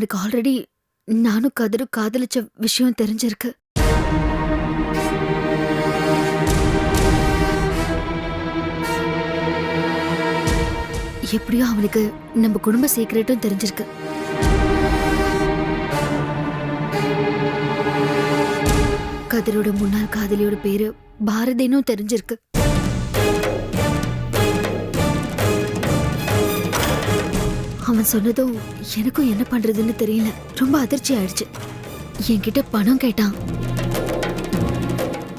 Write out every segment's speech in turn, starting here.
அவனுக்கு ஆல்ரெடி நானும் கதிரும் காதலிச்ச விஷயம் தெரிஞ்சிருக்கு. எப்படியோ அவனுக்கு நம்ம குடும்ப சீக்கிரட்டும் தெரிஞ்சிருக்கு. கதிரோட முன்னாள் காதலியோட பேரு பாரதினும் தெரிஞ்சிருக்கு. அவன் சொன்னதும் எனக்கும் என்ன பண்றதுன்னு தெரியல. ரொம்ப அதிர்ச்சி ஆயிடுச்சு. என்கிட்ட பணம் கேட்டான்.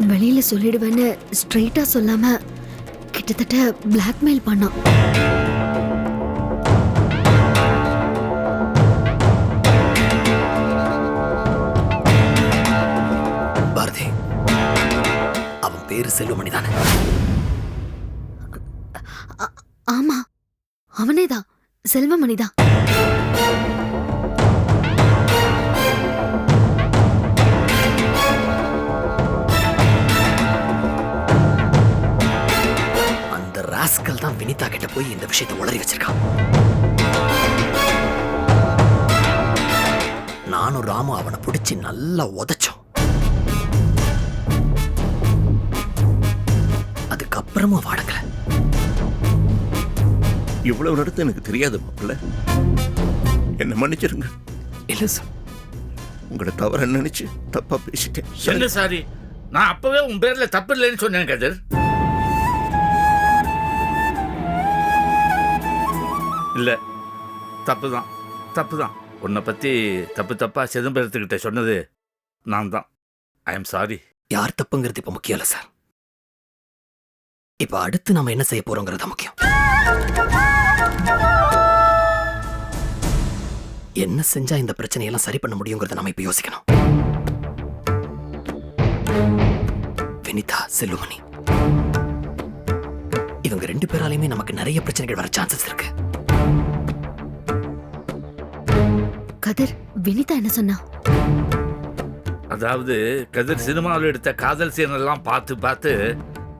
வெளியில சொல்லிடுவேன்னு ஸ்ட்ரைட்டா சொல்லாம கிட்டத்தட்ட பிளாக்மெயில் பண்ணான். பாரதி அவன் பேரு செல்வமணி தானே ஆ- ஆமா செல்வமணிதான் அந்த ராஸ்கல் தான் வினிதா கிட்ட போய் இந்த விஷயத்தை உளறி வச்சிருக்கான் நானும் ராமு அவனை பிடிச்சி நல்லா உதைச்சோம். அதுக்கப்புறமும் வாடகை. இவ்வளவு நடத்து எனக்கு தெரியாது மாப்பிள்ள. என்ன மன்னிச்சிருங்க. இல்ல சார் உங்களை தவற நினைச்சு தப்பா பேசிட்டேன். என்ன சாரி நான் அப்பவே உன் பேர்ல தப்பு இல்லைன்னு சொன்னேன் கதிர். இல்ல தப்பு தான் தப்பு தான் உன்னை பத்தி தப்பு தப்பா சிதம்பரத்துக்கிட்ட சொன்னது நான் தான் ஐ எம் சாரி யார் தப்புங்கிறது இப்ப முக்கியம் இல்ல சார் இப்ப அடுத்து நாம என்ன செய்ய போறோங்கிறது தான் முக்கியம். என்ன செஞ்சா இந்த பிரச்சனையெல்லாம் சரி பண்ண முடியுங்கிறத நாம இப்ப யோசிக்கணும். வினிதா செல்லுமணி. இவங்க ரெண்டு பேராலையுமே நமக்கு நிறைய பிரச்சனைகள் வர சான்சஸ் இருக்கு. கதிர் வினிதா என்ன சொன்னா? அதாவது கதிர் சினிமாவில் எடுத்த காதல் சீன் எல்லாம் பார்த்து பார்த்து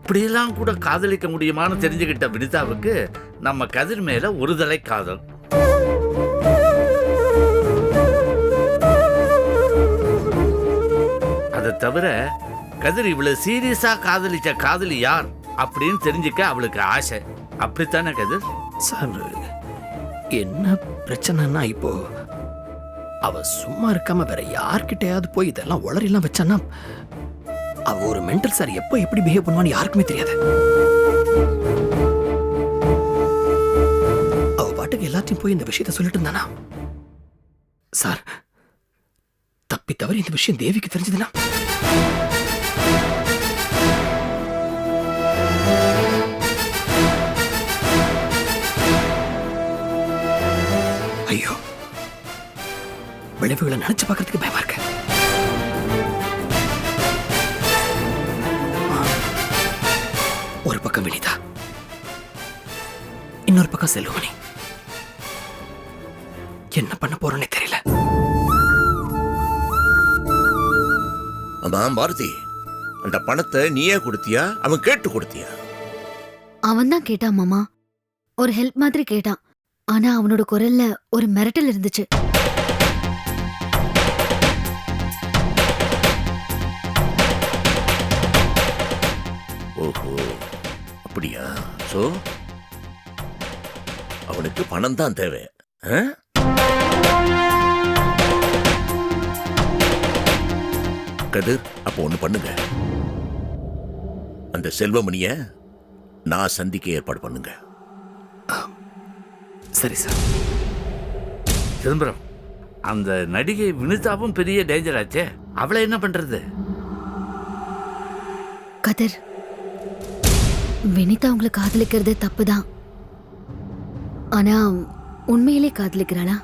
இப்படியெல்லாம் கூட காதலிக்க முடியுமான்னு தெரிஞ்சுக்கிட்ட வினிதாவுக்கு நம்ம கதிர் மேல ஒருதலை காதல். அதை தவிர கதிர் இவ்வளவு சீரியஸா காதலிச்ச காதலி யார் அப்படின்னு தெரிஞ்சுக்க அவளுக்கு ஆசை. அப்படித்தானே கதிர்? சார் என்ன பிரச்சனைனா இப்போ அவ சும்மா இருக்காம வேற யார்கிட்டயாவது போய் இதெல்லாம் உளறிலாம் வச்சானா அவ ஒரு மென்டல் சார் எப்போ எப்படி பிஹேவ் பண்ணுவான்னு யாருக்குமே தெரியாது. அவ பாட்டுக்கு எல்லாத்தையும் போய் இந்த விஷயத்த சொல்லிட்டு இருந்தானா? சார் தப்பி தவறி இந்த விஷயம் தேவிக்கு தெரிஞ்சதுன்னா? ஐயோ விளைவுகளை நினைச்சு பார்க்கறதுக்கு பயமா இருக்கு. பக்கம் வினிதா இன்னொரு பக்கம் செல்வமணி என்ன பண்ண போறோன்னே தெரியல. ஆமா பாரதி. அந்த பணத்தை நீயே கொடுத்தியா? அவன் கேட்டு கொடுத்தியா? அவன் தான் கேட்டான் மாமா. ஒரு ஹெல்ப் மாதிரி கேட்டான். ஆனா அவனோட குரல்ல ஒரு மிரட்டல் இருந்துச்சு. சோ அவனுக்கு பணம் தான் தேவை? கதிர் அப்போ ஒண்ணு பண்ணுங்க. அந்த செல்வமணிய நான் சந்திக்க ஏற்பாடு பண்ணுங்க. சரி சார். சிதம்பரம் அந்த நடிகை வினிதாவும் பெரிய டேஞ்சர் ஆச்சே. அவளை என்ன பண்றது? கதிர் வினிதா உங்களை காதலிக்கிறது தப்புதான். ஆனா உண்மையிலே காதலிக்கிறாளா?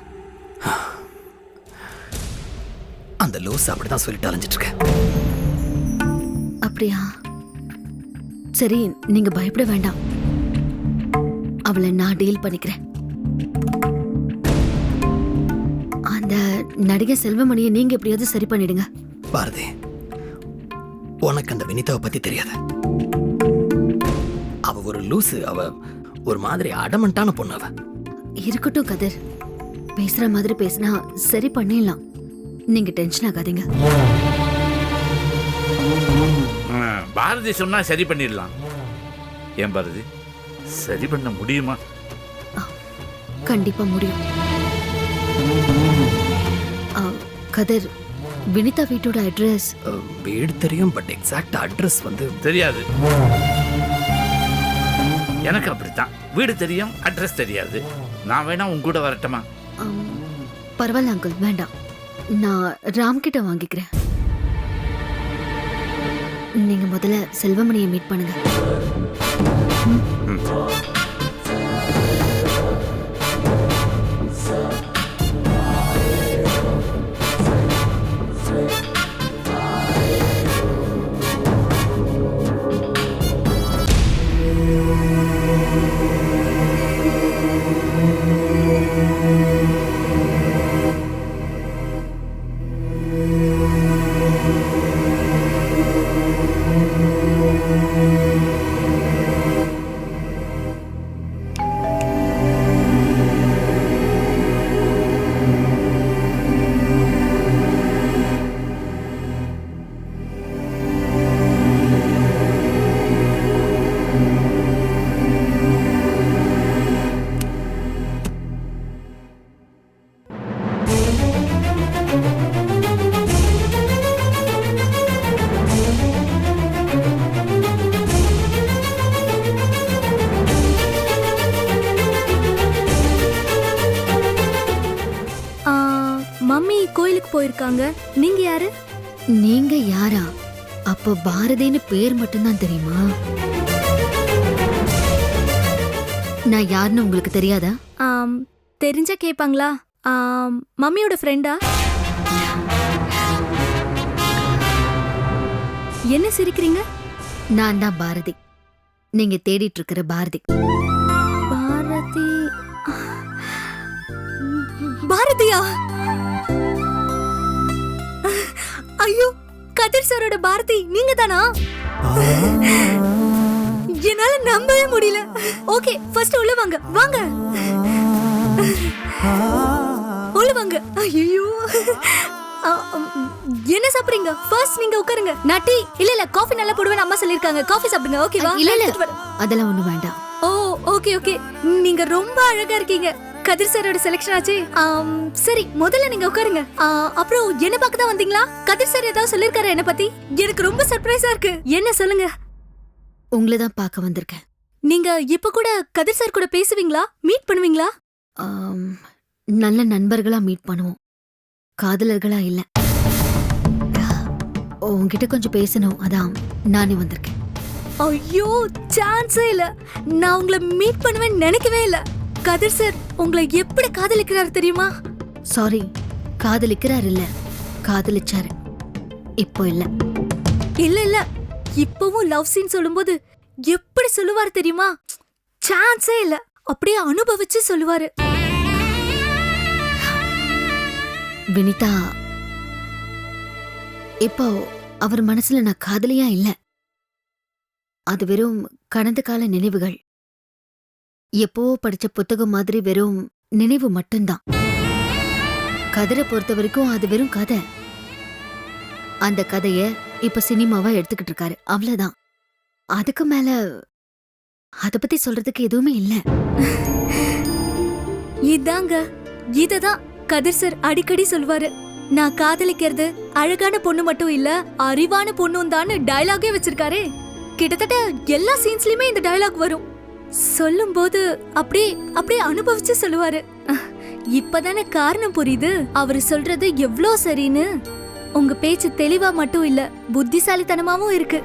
அந்த லூஸ் அப்படிதான் சொல்லிட்டு அலைஞ்சிட்டு இருக்கேன் அப்படியா? சரி நீங்க பயப்பட வேண்டாம். அவளை நான் டீல் பண்ணிக்கிறேன். அந்த நடிகை செல்வமணியை நீங்க எப்படியாவது சரி பண்ணிடுங்க. பாரதி உனக்கு அந்த வினிதாவை பத்தி தெரியாது. அவ ஒரு லூசு அவ ஒரு மாதிரி அடமண்டான பொண்ணு அவ. இருக்கட்டும் கதிர். பேசுற மாதிரி பேசினா சரி பண்ணிடலாம். நீங்க டென்ஷன் ஆகாதீங்க. ஆ, பாரதி சொன்னா சரி பண்ணிடலாம். ஏன் பாரதி? சரி பண்ண முடியுமா? கண்டிப்பா முடியும். ஆ, கதிர் வினிதா வீட்டோட அட்ரஸ் வீடு தெரியும் பட் எக்ஸாக்ட் அட்ரஸ் வந்து தெரியாது. எனக்கு அப்படித்தான். வீடு தெரியும் அட்ரஸ் தெரியாது. நான் வேணா உங்க கூட வரட்டுமா? பரவாயில்ல அங்கிள் வேண்டாம். நான் ராம் கிட்ட வாங்கிக்கிறேன். நீங்க முதல்ல செல்வமணியை மீட் பண்ணுங்க. போயிருக்காங்க. நீங்க யாரு? நீங்க யாரா? அப்ப பாரதின்னு பேர் மட்டும்தான் தெரியுமா? நான் யாருன்னு உங்களுக்கு தெரியாதா? ஆம், தெரிஞ்சா கேட்பாங்களா ஆம், மம்மியோட ஃப்ரெண்டா என்ன சிரிக்கிறீங்க? நான் தான் பாரதி. நீங்க தேடிட்டு இருக்கிற பாரதி. பாரதி. பாரதியா? ஐயோ கதிர் சாரோட பாரதி நீங்க தானா என்னால நம்பவே முடியல. ஓகே ஃபர்ஸ்ட் உள்ள வாங்க வாங்க. உள்ள வாங்க. ஐயோ. என்ன சாப்பிடுறீங்க? ஃபர்ஸ்ட் நீங்க உட்காருங்க. நான் டீ இல்ல இல்ல காஃபி நல்லா போடுவேன் அம்மா சொல்லிருக்காங்க காஃபி சாப்பிடுங்க ஓகேவா இல்ல, இல்ல. அதெல்லாம் ஒண்ணு வேண்டாம். ஓ ஓகே ஓகே நீங்க ரொம்ப அழகா இருக்கீங்க. கதிர் சாரோட செலக்ஷன் ஆச்சு. சரி முதல்ல நீங்க உட்காருங்க. அப்புறம் என்ன பார்க்க தான் வந்தீங்களா? கதிர் சார் ஏதாவது சொல்லிருக்காரு என்ன பத்தி? எனக்கு ரொம்ப சர்ப்ரைஸா இருக்கு. என்ன சொல்லுங்க? உங்களை தான் பார்க்க வந்திருக்கேன். நீங்க இப்ப கூட கதிர் சார் கூட பேசுவீங்களா? மீட் பண்ணுவீங்களா? நல்ல நண்பர்களா மீட் பண்ணுவோம். காதலர்களா இல்ல. உங்ககிட்ட கொஞ்சம் பேசணும். அதான் நானே வந்திருக்கேன். ஐயோ சான்ஸே இல்ல. நான் உங்களை மீட் பண்ணுவேன்னு நினைக்கவே இல்ல. கதிர் சார் உங்களை எப்படி காதலிக்கிறாரு தெரியுமா? சாரி காதலிக்கிறார் இல்ல. காதலிச்சாரு. இப்போ இல்ல. இல்ல இல்ல. இப்பவும் லவ் சீன் சொல்லும்போது எப்படி சொல்லுவாரு தெரியுமா? சான்ஸே இல்ல. அப்படியே அனுபவிச்சு சொல்லுவாரு. வினிதா இப்போ அவர் மனசுல நான் காதலியா இல்ல. அது வெறும் கடந்த கால நினைவுகள். எப்போவோ படிச்ச புத்தகம் மாதிரி வெறும் நினைவு மட்டும்தான். கதிரை பொறுத்த வரைக்கும் அது வெறும் கதை. அந்த கதைய இப்ப சினிமாவா எடுத்துக்கிட்டு இருக்காரு. அவ்வளவுதான். அதுக்கு மேல அத பத்தி சொல்றதுக்கு எதுவுமே இல்ல. இதாங்க இததான் கதிர் சார் அடிக்கடி சொல்வாரு. நான் காதலிக்கிறது அழகான பொண்ணு மட்டும் இல்ல அறிவான பொண்ணும் தான் டயலாகே வச்சிருக்காரே. கிட்டத்தட்ட எல்லா சீன்ஸ்லயுமே இந்த டயலாக் வரும். சொல்லும்போது அப்படியே அப்படியே அனுபவிச்சு சொல்லுவாரு. இப்பதானே காரணம் புரியுது? அவர் சொல்றது எவ்ளோ சரின்னு? உங்க பேச்சு தெளிவா மட்டும் இல்ல புத்திசாலித்தனமாவும் இருக்கு.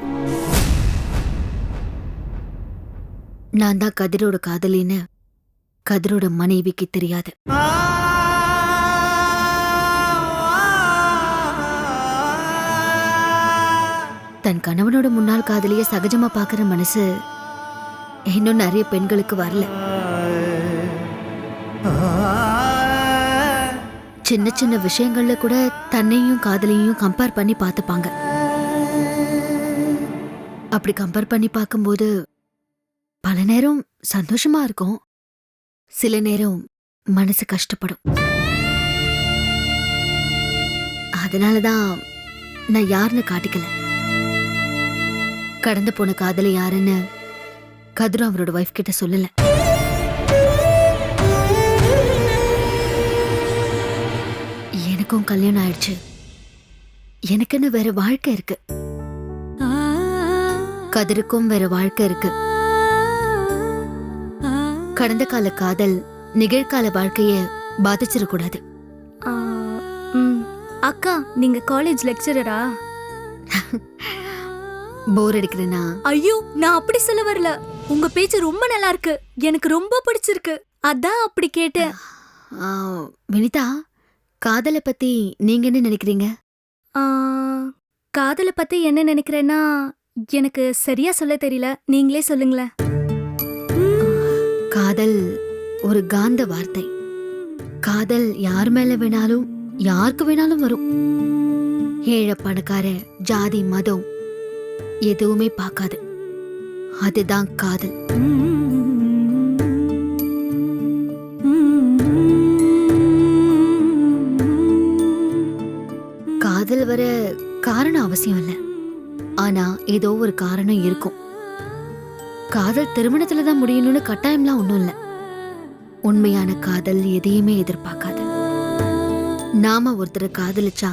நான் தான் கதிரோட காதலின்னு கதிரோட மனைவிக்கு தெரியாது. தன் கணவனோட முன்னாள் காதலிய சகஜமா பாக்குற மனசு இன்னும் நிறைய பெண்களுக்கு வரல. சின்ன சின்ன விஷயங்கள்ல கூட தன்னையும் காதலையும் கம்பேர் பண்ணி பார்த்துப்பாங்க. அப்படி கம்பேர் பண்ணி பார்க்கும்போது பல நேரம் சந்தோஷமா இருக்கும். சில நேரம் மனசு கஷ்டப்படும். அதனாலதான் நான் யாருன்னு காட்டிக்கல. கடந்து போன காதலி யாருன்னு கதிரும் அவரோட ஒய்ஃப் கிட்ட சொல்லல. எனக்கும் கல்யாணம் ஆயிடுச்சு. எனக்குன்னு வேற வாழ்க்கை இருக்கு. கதிருக்கும் வேற வாழ்க்கை இருக்கு. கடந்த கால காதல் நிகழ்கால வாழ்க்கைய பாதிச்சிடக்கூடாது. அக்கா நீங்க காலேஜ் லெக்சரரா போர் அடிக்கிறேனா? ஐயோ நான் அப்படி சொல்ல வரல. உங்க பேச்சு ரொம்ப நல்லா இருக்கு எனக்கு ரொம்ப பிடிச்சிருக்கு. அதான் அப்படி கேட்டேன். ஆ, வினிதா காதலை பத்தி நீங்க என்ன நினைக்கிறீங்க? காதலை பத்தி என்ன நினைக்கிறேன்னா எனக்கு சரியா சொல்ல தெரியல. நீங்களே சொல்லுங்களேன். காதல் ஒரு காந்த வார்த்தை. காதல் யார் மேல வேணாலும் யாருக்கு வேணாலும் வரும். ஏழை பணக்கார ஜாதி மதம் எதுவுமே பார்க்காது. அதுதான் காதல். காதல் வர காரணம் அவசியம் இல்ல. ஆனா ஏதோ ஒரு காரணம் இருக்கும். காதல் திருமணத்துல தான் முடியணும்னு கட்டாயம்லாம் ஒண்ணும் இல்ல. உண்மையான காதல் எதையுமே எதிர்பார்க்காது. நாம ஒருத்தரை காதலிச்சா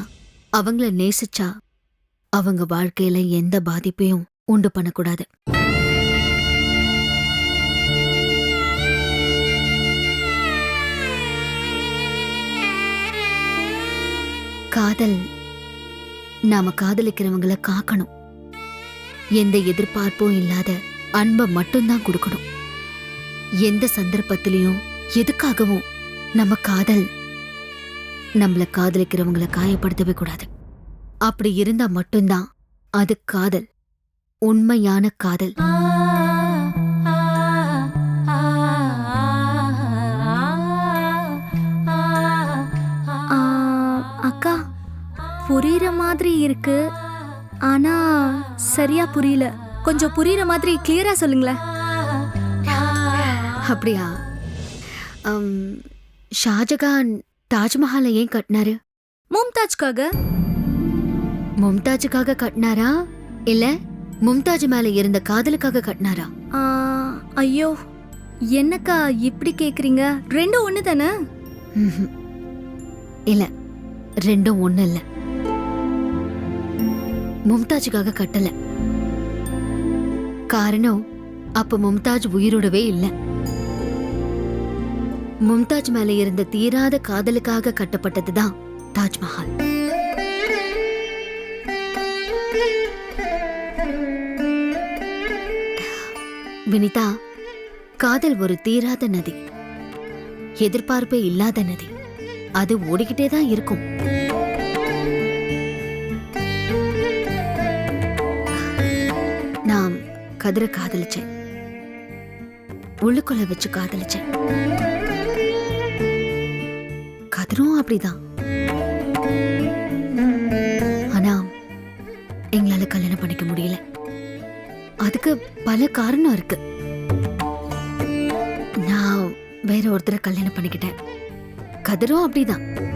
அவங்கள நேசிச்சா அவங்க வாழ்க்கையில எந்த பாதிப்பையும் உண்டு பண்ணக்கூடாது. காதல். நாம காதலிக்கிறவங்கள காக்கணும். எந்த எதிர்பார்ப்பும் இல்லாத அன்பை மட்டும்தான் கொடுக்கணும். எந்த சந்தர்ப்பத்திலையும் எதுக்காகவும் நம்ம காதல் நம்மள காதலிக்கிறவங்கள காயப்படுத்தவே கூடாது. அப்படி இருந்தா மட்டும்தான் அது காதல் உண்மையான காதல். புரியுற மாதிரி இருக்கு. ஆனா சரியா புரியல. கொஞ்சம் புரியுற மாதிரி கிளியரா சொல்லுங்களேன். அப்படியா? ஷாஜகான் தாஜ்மஹாலை ஏன் கட்டினாரு? மும்தாஜ்காக. மும்தாஜுக்காக கட்டினாரா? இல்ல மும்தாஜ் மேல இருந்த காதலுக்காக கட்டினாரா? ஐயோ என்னக்கா இப்படி கேக்குறீங்க? ரெண்டும் ஒண்ணு தானே. இல்ல ரெண்டும் ஒண்ணு இல்ல. மும்தாஜுக்காக கட்டல. காரணம் அப்ப மும்தாஜ் உயிரோடவே இல்லை. மும்தாஜ் மேல இருந்த தீராத காதலுக்காக கட்டப்பட்டதுதான் தாஜ்மஹால். வினிதா காதல் ஒரு தீராத நதி. எதிர்பார்ப்பே இல்லாத நதி. அது ஓடிக்கிட்டே தான் இருக்கும். கதிர காதலிச்சேன். உள்ளுக்குள்ள வச்சு காதலிச்சேன். கதிரும் அப்படிதான். ஆனா எங்களால கல்யாணம் பண்ணிக்க முடியல. அதுக்கு பல காரணம் இருக்கு. நான் வேற ஒருத்தரை கல்யாணம் பண்ணிக்கிட்டேன். கதிரும் அப்படிதான்.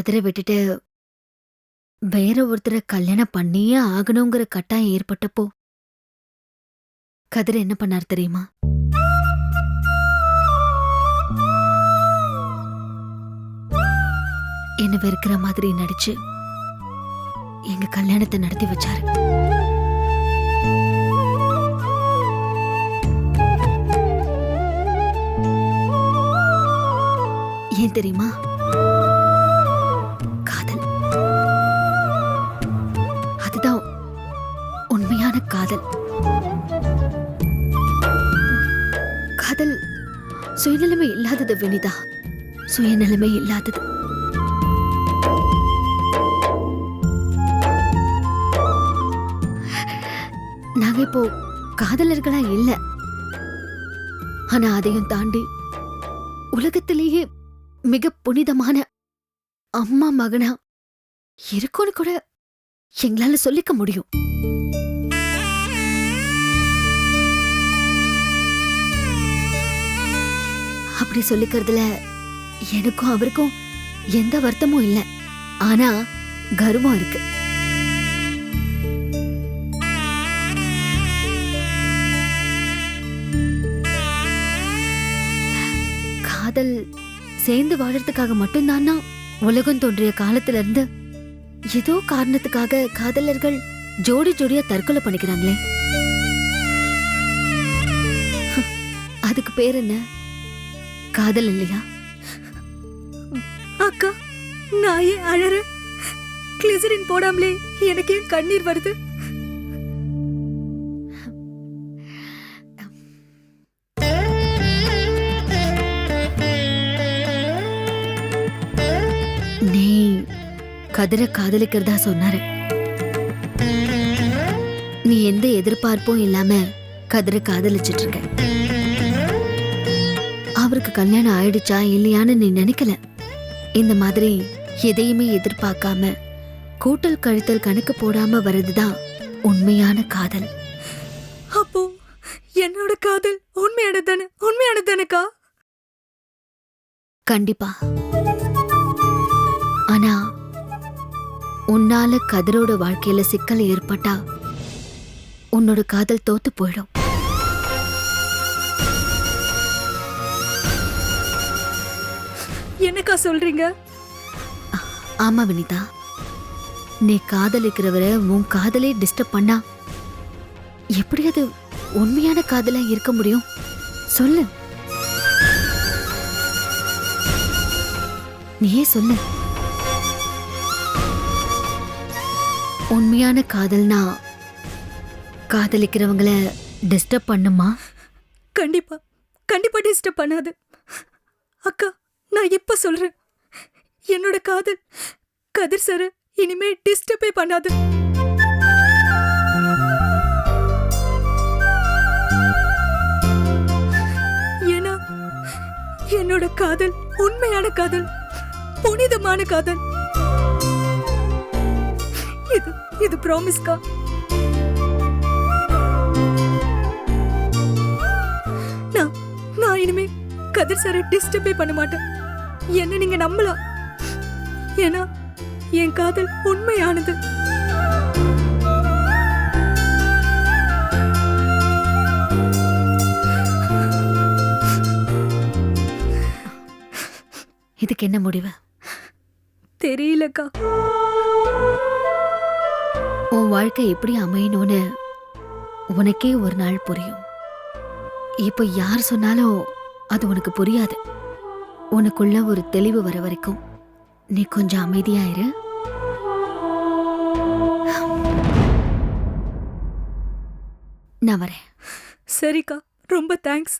கதிரை விட்டுட்டு வேற ஒருத்தரை கல்யாணம் பண்ணியே ஆகணுங்கிற கட்டாயம் ஏற்பட்டப்போ? கதிர் என்ன பண்ணார் தெரியுமா? என்ன வெறுக்கிற மாதிரி நடிச்சு எங்க கல்யாணத்தை நடத்தி வச்சாரு. ஏன் தெரியுமா? சுயநிலைமை இல்லாதது வினிதா. சுயநிலைமை இல்லாதது. நாங்க இப்போ காதலர்களா இல்ல. ஆனா அதையும் தாண்டி உலகத்திலேயே மிக புனிதமான அம்மா மகனா இருக்கும்னு கூட எங்களால சொல்லிக்க முடியும். அப்படி சொல்லிக்கிறதுல எனக்கும் அவருக்கும் எந்த வருத்தமும் இல்லை. ஆனா கர்வம் இருக்கு. காதல் சேர்ந்து வாழறதுக்காக மட்டும்தானா? உலகம் தோன்றிய காலத்துல இருந்து ஏதோ காரணத்துக்காக காதலர்கள் ஜோடி ஜோடியா தற்கொலை பண்ணிக்கிறாங்களே. அதுக்கு பேர் என்ன? காதல் இல்லையா? அக்கா நான் ஏன் அழற? கிளிசரின் போடாமலே எனக்கு ஏன் கண்ணீர் வருது? நீ கதிர காதலிக்கிறதா சொன்னாரு. நீ எந்த எதிர்பார்ப்பும் இல்லாம கதிர காதலிச்சிட்டு இருக்க. அவருக்கு கல்யாணம் ஆயிடுச்சா இல்லையான்னு நீ நினைக்கல? இந்த மாதிரி எதையுமே எதிர்பார்க்காம கூட்டல் கழித்தல் கணக்கு போடாம வர்றதுதான் உண்மையான காதல். அப்போ என்னோட காதல் உண்மையானதானே உண்மையானதானக்கா கண்டிப்பா. ஆனா உன்னால கதிரோட வாழ்க்கையில சிக்கல் ஏற்பட்டா உன்னோட காதல் தோத்து போயிடும். என்னக்கா சொல்றீங்க? ஆமா வினிதா. நீ காதலிக்கிறவரை உன் காதலே டிஸ்டர்ப் பண்ணா எப்படி அது உண்மையான காதலா இருக்க முடியும்? சொல்லு. நீயே சொல்லு. உண்மையான காதல்னா காதலிக்கிறவங்கள டிஸ்டர்ப் பண்ணுமா? கண்டிப்பா. கண்டிப்பா டிஸ்டர்ப் பண்ணாது. அக்கா நான் இப்ப சொல்றேன்? என்னோட காதல் கதிர் சார் இனிமே டிஸ்டர்பே பண்ணாது. ஏன்னா என்னோட காதல் உண்மையான காதல் புனிதமான காதல். இது இது ப்ராமிஸ்கா நான் நான் இனிமே கதிர் சாரை டிஸ்டர்பே பண்ண மாட்டேன். என்ன நீங்க நம்பலாம் ஏன்னா என் காதல் உண்மையானது. இதுக்கு என்ன முடிவு? தெரியலக்கா. உன் வாழ்க்கை எப்படி அமையணும்னு உனக்கே ஒரு நாள் புரியும். இப்போ யார் சொன்னாலும் அது உனக்கு புரியாது. உனக்குள்ள ஒரு தெளிவு வர வரைக்கும் நீ கொஞ்சம் அமைதியாயிரு நான் வரேன். சரிக்கா ரொம்ப தேங்க்ஸ்